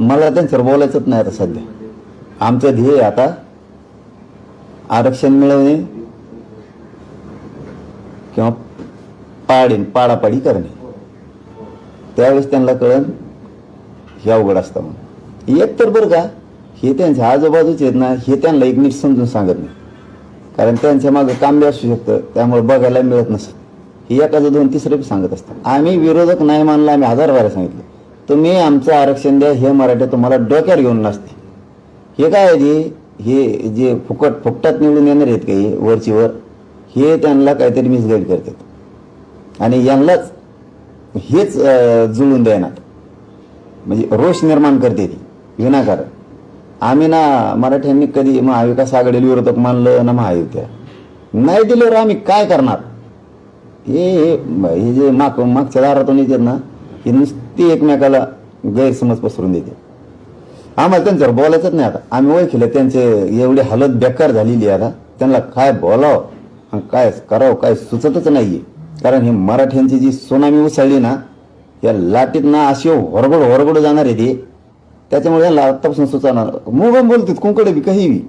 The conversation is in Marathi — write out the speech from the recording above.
मला त्यांच्यावर बोलायचंच नाही आता सध्या. आमचं ध्येय आता आरक्षण मिळवणे किंवा पाडीन पाडापाडी करणे. त्यावेळेस त्यांना कळण हे अवघड असतं म्हणून. एक तर बरं का हे त्यांच्या आजूबाजूचे आहेत ना हे त्यांना एक नीट समजून सांगत नाही. कारण त्यांच्या मागं काम बी असू शकतं त्यामुळे बघायला मिळत नसतं. हे एखादं दोन तिसरे सांगत असतात. आम्ही विरोधक नाही मानला आम्ही हजार वेळा सांगितलं. तुम्ही आमचं आरक्षण द्या हे मराठी तुम्हाला डोक्यावर घेऊन नसते हे काय आहे ते हे जे फुकट फुकटात निवडून येणार आहेत काही वरचीवर हे त्यांना काहीतरी मिसगाईड करतात. आणि यांनाच हेच जुळून देणार. म्हणजे रोष निर्माण करते ती विनाकारण. आम्ही ना मराठ्यांनी कधी महाविकास आघाडीला विरोधक मानलं ना महायुत्या नाही दिल्यावर आम्ही काय करणार? हे हे हे जे माग मागच्या दारातून येतात ना ही नुसती एकमेकाला गैरसमज पसरून देते. आम्हाला त्यांच्यावर बोलायचंच नाही आता. आम्ही ओळखलं त्यांचे एवढी हालत बेकार झालेली आहे आता. त्यांना काय बोलावं आणि काय करावं काय सुचतच नाही कारण हे मराठ्यांची जी सोनामी उसळली ना या लाटीत ना अशी होरगड होरगड जाणार आहे ती. त्याच्यामुळे यांना आत्तापासून सुचवणार. मुगम बोलतात कुंकडे बी काही बी.